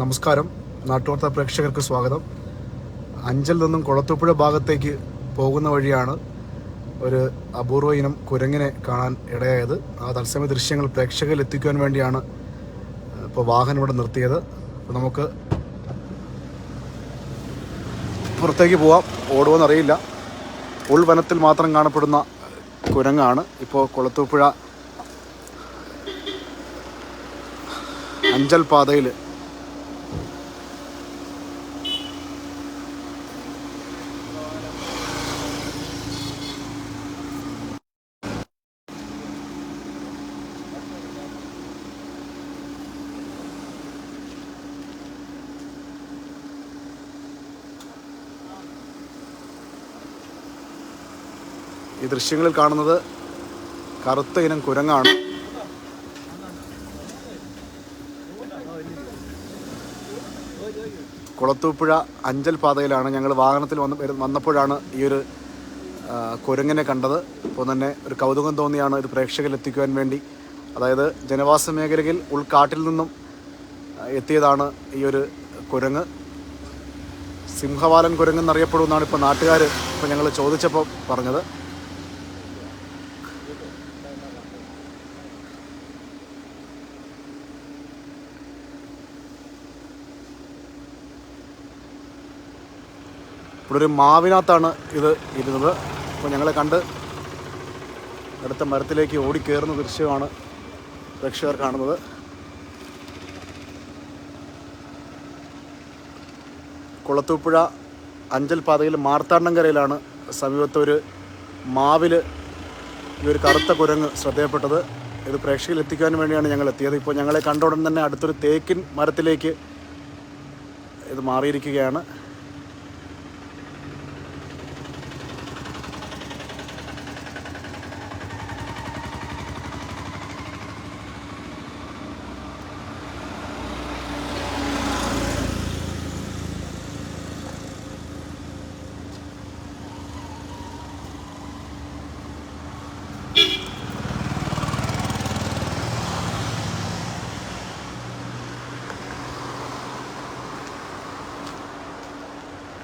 നമസ്കാരം. നാട്ടുവാർത്ത പ്രേക്ഷകർക്ക് സ്വാഗതം. അഞ്ചൽ നിന്നും കുളത്തൂപ്പുഴ ഭാഗത്തേക്ക് പോകുന്ന വഴിയാണ് ഒരു അപൂർവ ഇനം കുരങ്ങിനെ കാണാൻ ഇടയായത്. ആ തത്സമയ ദൃശ്യങ്ങൾ പ്രേക്ഷകരിൽ എത്തിക്കുവാൻ വേണ്ടിയാണ് ഇപ്പോൾ വാഹനം ഇവിടെ നിർത്തിയത്. അപ്പോൾ നമുക്ക് പുറത്തേക്ക് പോവാം. ഓടുമെന്നറിയില്ല ഉൾവനത്തിൽ മാത്രം കാണപ്പെടുന്ന കുരങ്ങാണ് ഇപ്പോൾ കുളത്തൂപ്പുഴ അഞ്ചൽ പാതയിൽ ഈ ദൃശ്യങ്ങളിൽ കാണുന്നത് കറുത്ത ഇനം കുരങ്ങാണ്. കുളത്തൂപ്പുഴ അഞ്ചൽ പാതയിലാണ് ഞങ്ങൾ വാഹനത്തിൽ വന്ന് വന്നപ്പോഴാണ് ഈ ഒരു കുരങ്ങിനെ കണ്ടത്. അപ്പോൾ തന്നെ ഒരു കൗതുകം തോന്നിയാണ് ഒരു പ്രേക്ഷകരിൽ എത്തിക്കുവാൻ വേണ്ടി. അതായത് ജനവാസ മേഖലയിൽ ഉൾക്കാട്ടിൽ നിന്നും എത്തിയതാണ് ഈ ഒരു കുരങ്ങ്. സിംഹവാലൻ കുരങ്ങെന്നറിയപ്പെടുമെന്നാണ് ഇപ്പോൾ നാട്ടുകാർ ഇപ്പോൾ ഞങ്ങൾ ചോദിച്ചപ്പോൾ പറഞ്ഞത്. ഇവിടെ ഒരു മാവിനകത്താണ് ഇത് ഇരുന്നത്. അപ്പോൾ ഞങ്ങളെ കണ്ട് അടുത്ത മരത്തിലേക്ക് ഓടിക്കയറുന്ന ദൃശ്യമാണ് പ്രേക്ഷകർ കാണുന്നത്. കുളത്തൂപ്പുഴ അഞ്ചൽ പാതയിൽ മാർത്താണ്ഡങ്കരയിലാണ് സമീപത്ത് ഒരു മാവിൽ ഈ ഒരു കറുത്ത കുരങ്ങ് ശ്രദ്ധയപ്പെട്ടത്. ഇത് പ്രേക്ഷകരിൽ എത്തിക്കാൻ വേണ്ടിയാണ് ഞങ്ങൾ എത്തിയത്. ഇപ്പോൾ ഞങ്ങളെ കണ്ട ഉടൻ തന്നെ അടുത്തൊരു തേക്കിൻ മരത്തിലേക്ക് ഇത് മാറിയിരിക്കുകയാണ്.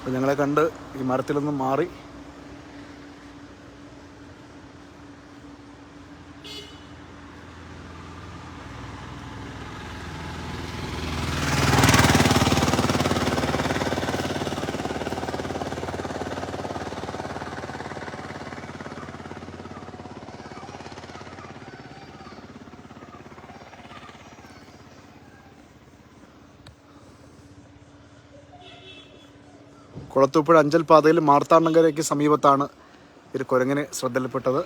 അപ്പോൾ ഞങ്ങളെ കണ്ട് ഈ മരത്തിൽ നിന്നും മാറി കുളത്തൂപ്പുഴ അഞ്ചൽ പാതയിൽ മാർത്താണ്ഡങ്കരയ്ക്ക് സമീപത്താണ് ഒരു കുരങ്ങിനെ ശ്രദ്ധയിൽപ്പെട്ടത്.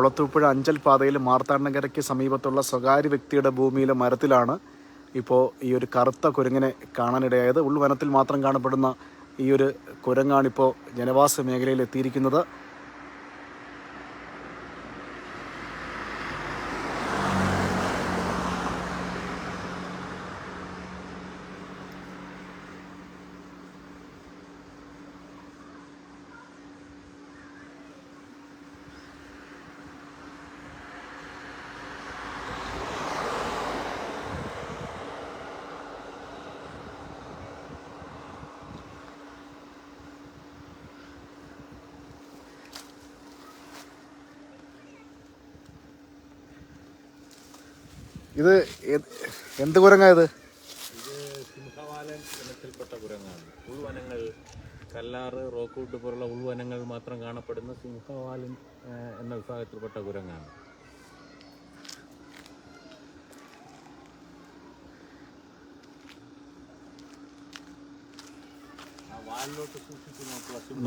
കുളത്തൂപ്പുഴ അഞ്ചൽ പാതയിൽ മാർത്താണ്ഡങ്കരയ്ക്ക് സമീപത്തുള്ള സ്വകാര്യ വ്യക്തിയുടെ ഭൂമിയിലെ മരത്തിലാണ് ഇപ്പോൾ ഈ ഒരു കറുത്ത കുരങ്ങിനെ കാണാനിടയായത്. ഉൾവനത്തിൽ മാത്രം കാണപ്പെടുന്ന ഈ ഒരു കുരങ്ങാണിപ്പോൾ ജനവാസ മേഖലയിൽ എത്തിയിരിക്കുന്നത്. ഇത് എന്ത് കുരങ്ങാ ഇത്? സിംഹവാലൻ ഇനത്തിൽപ്പെട്ട കുരങ്ങാണ്. ഉൾവനങ്ങൾ കല്ലാറ് റോക്ക്വുഡ് പോലുള്ള ഉൾവനങ്ങൾ മാത്രം കാണപ്പെടുന്ന സിംഹവാലൻ എന്ന വിഭാഗത്തിൽപ്പെട്ട കുരങ്ങാണ്.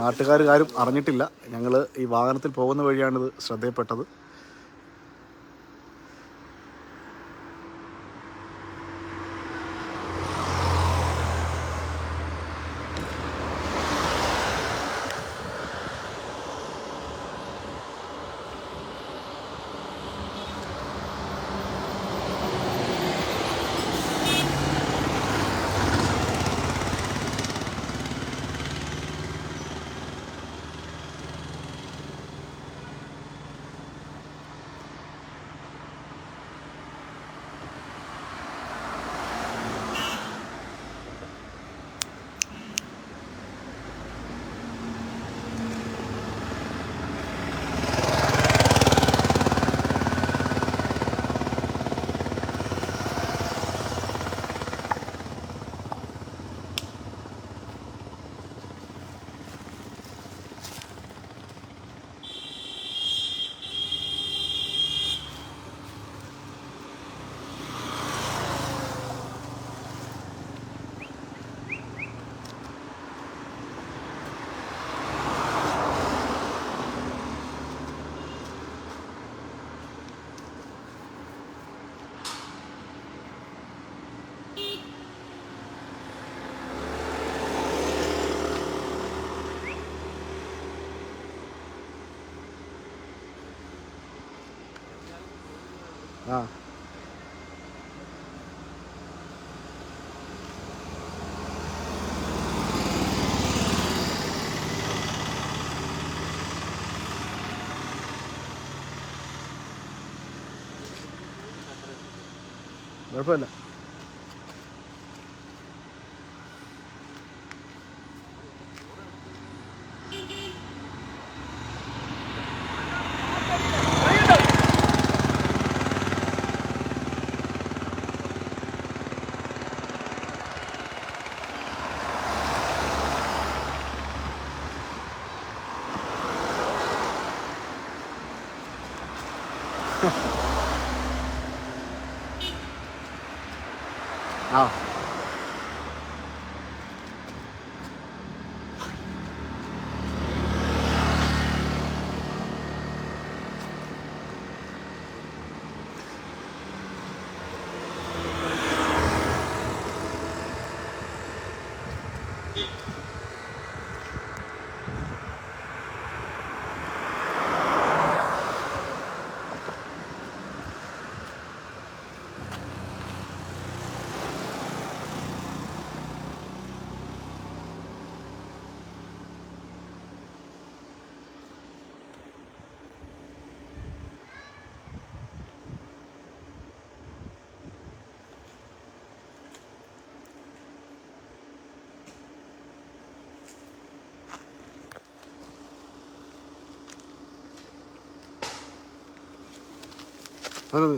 നാട്ടുകാർ ആരും അറിഞ്ഞിട്ടില്ല. ഞങ്ങൾ ഈ വാഹനത്തിൽ പോകുന്ന വഴിയാണിത് ശ്രദ്ധയിൽപ്പെട്ടത് ആ കുഴപ്പമില്ല ആ അതെ ഞങ്ങൾ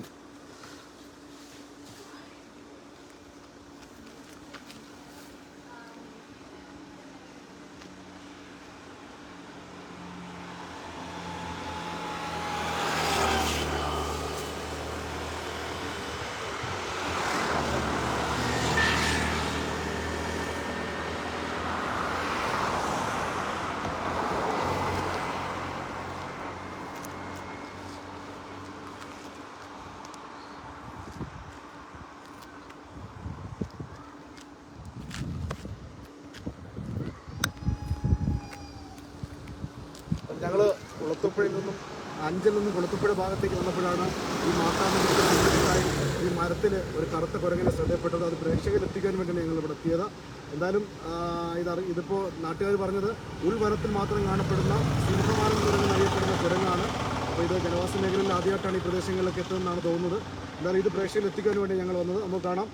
കുളത്തുപ്പുഴയിൽ നിന്നും അഞ്ചിൽ നിന്നും കുളത്തുപ്പുഴ ഭാഗത്തേക്ക് വന്നപ്പോഴാണ് ഈ മാത്താമ ഈ മരത്തിൽ ഒരു കറുത്ത കുരങ്ങനെ ശ്രദ്ധയപ്പെട്ടത് അത് പ്രേക്ഷകരിൽ എത്തിക്കാൻ വേണ്ടിയാണ് ഞങ്ങൾ ഇവിടെ എത്തിയത്. എന്തായാലും ഇതറി ഇതിപ്പോൾ നാട്ടുകാർ പറഞ്ഞത് ഉൾവനത്തിൽ മാത്രം കാണപ്പെടുന്ന സിംഹമാനം കുരങ്ങ് അറിയപ്പെടുന്ന കുരങ്ങാണ്. അപ്പോൾ ഇത് ജനവാസ മേഖലയിൽ ആദ്യമായിട്ടാണ് ഈ പ്രദേശങ്ങളിലൊക്കെ എത്തുന്നതെന്നാണ് തോന്നുന്നത്. എന്തായാലും ഇത് പ്രേക്ഷകരിൽ എത്തിക്കാൻ വേണ്ടി ഞങ്ങൾ വന്നത്. നമുക്ക് കാണാം.